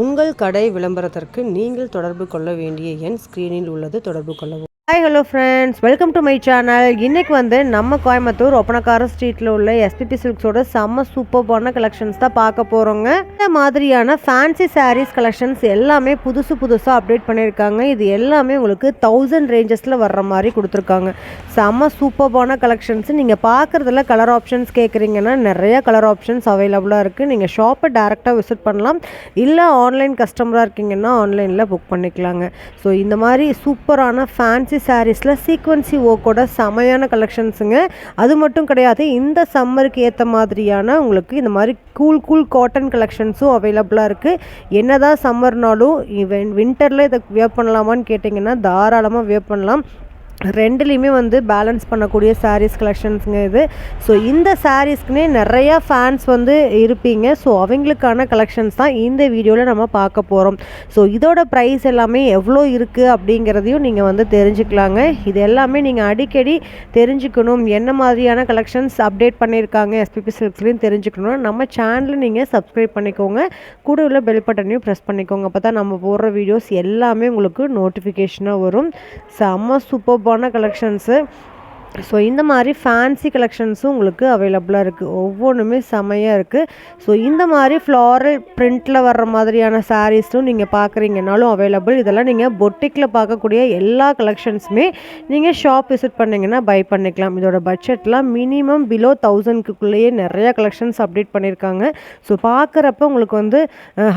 உங்கள் கடை விளம்பரத்திற்கு நீங்கள் தொடர்பு கொள்ள வேண்டிய எண் ஸ்க்ரீனில் உள்ளது தொடர்பு கொள்ளவும். Hi hello friends welcome to my channel இன்றைக்கி வந்து நம்ம கோயம்புத்தூர் ஒப்பனக்கார ஸ்ட்ரீட்டில் உள்ள எஸ்பிபி சில்க்ஸோட செம்ம சூப்பர்பான கலெக்ஷன்ஸ் தான் பார்க்க போகிறோங்க இந்த மாதிரியான ஃபேன்சி சாரீஸ் கலெக்ஷன்ஸ் எல்லாமே புதுசு புதுசாக அப்டேட் பண்ணியிருக்காங்க. இது எல்லாமே உங்களுக்கு தௌசண்ட் ரேஞ்சஸில் வர்ற மாதிரி கொடுத்துருக்காங்க. செம்ம சூப்பர்பான கலெக்ஷன்ஸ் நீங்கள் பார்க்குறதுல கலர் ஆப்ஷன்ஸ் கேட்குறீங்கன்னா நிறைய கலர் ஆப்ஷன்ஸ் அவைலபிளாக இருக்குது நீங்கள் ஷாப்பை டேரெக்டாக விசிட் பண்ணலாம். இல்லை ஆன்லைன் கஸ்டமராக இருக்கீங்கன்னா ஆன்லைனில் புக் பண்ணிக்கலாங்க. ஸோ இந்த மாதிரி சூப்பரான ஃபேன்சி சாரீஸில் சீக்வன்சி ஓக்கோட செமையான கலெக்ஷன்ஸுங்க அது மட்டும் கிடையாது இந்த சம்மருக்கு ஏற்ற மாதிரியான உங்களுக்கு இந்த மாதிரி கூல் கூல் காட்டன் கலெக்ஷன்ஸும் அவைலபிளாக இருக்குது என்ன தான் சம்மர்னாலும் வின்டரில் இதை வியர் பண்ணலாமான்னு கேட்டிங்கன்னா தாராளமாக வியர் பண்ணலாம். ரெண்டுலேயுமே வந்து பேலன்ஸ் பண்ணக்கூடிய சாரீஸ் கலெக்ஷன்ஸுங்க இது. ஸோ இந்த சாரீஸ்க்குனே நிறையா ஃபேன்ஸ் வந்து இருப்பீங்க. ஸோ அவங்களுக்கான கலெக்ஷன்ஸ் தான் இந்த வீடியோவில் நம்ம பார்க்க போகிறோம் ஸோ இதோட ப்ரைஸ் எல்லாமே எவ்வளோ இருக்குது அப்படிங்கிறதையும் நீங்கள் வந்து தெரிஞ்சுக்கலாங்க. இது எல்லாமே நீங்கள் அடிக்கடி தெரிஞ்சுக்கணும். என்ன மாதிரியான கலெக்ஷன்ஸ் அப்டேட் பண்ணியிருக்காங்க எஸ்பிபி சில்க்ஸ்லையும் தெரிஞ்சுக்கணும். நம்ம சேனலை நீங்கள் சப்ஸ்கிரைப் பண்ணிக்கோங்க. கூட உள்ள பெல் பட்டனையும் ப்ரெஸ் பண்ணிக்கோங்க. அப்போ தான் நம்ம போடுற வீடியோஸ் எல்லாமே உங்களுக்கு நோட்டிஃபிகேஷனாக வரும். செம்ம சூப்பர் சூப்பர்பான கலெக்ஷன்ஸு ஸோ இந்த மாதிரி ஃபேன்சி கலெக்ஷன்ஸும் உங்களுக்கு அவைலபிளாக இருக்குது ஒவ்வொன்றுமே செமையாக இருக்குது ஸோ இந்த மாதிரி ஃப்ளாரல் பிரிண்டில் வர்ற மாதிரியான சாரீஸும் நீங்கள் பார்க்குறீங்கனாலும் அவைலபிள் இதெல்லாம் நீங்கள் பொட்டிக்கில் பார்க்கக்கூடிய எல்லா கலெக்ஷன்ஸுமே நீங்கள் ஷாப் விசிட் பண்ணிங்கன்னா பை பண்ணிக்கலாம். இதோட பட்ஜெட்லாம் மினிமம் பிலோ தௌசண்ட்க்குள்ளேயே நிறையா கலெக்ஷன்ஸ் அப்டேட் பண்ணியிருக்காங்க ஸோ பார்க்குறப்ப உங்களுக்கு வந்து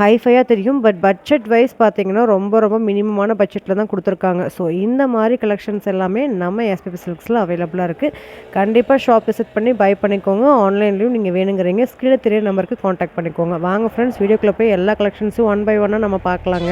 ஹைஃபையாக தெரியும். பட் பட்ஜெட் வைஸ் பார்த்தீங்கன்னா ரொம்ப ரொம்ப மினிமமான பட்ஜெட்டில் தான் கொடுத்துருக்காங்க. ஸோ இந்த மாதிரி கலெக்ஷன்ஸ் எல்லாமே நம்ம எஸ்பிபி சில்க்ஸில் அவைலபிள் அவைலபிளாக இருக்குது கண்டிப்பாக ஷாப் விசிட் பண்ணி பை பண்ணிக்கோங்க. ஆன்லைன்லேயும் நீங்கள் வேணுங்கிறீங்க. ஸ்கில் தெரிய நம்பருக்கு காண்டாக்ட் பண்ணிக்கோங்க. வாங்க ஃப்ரெண்ட்ஸ் வீடியோக்குள்ளே போய் எல்லா கலெக்ஷன்ஸும் ஒன் பை ஒன்னாக நம்ம பார்க்கலாங்க.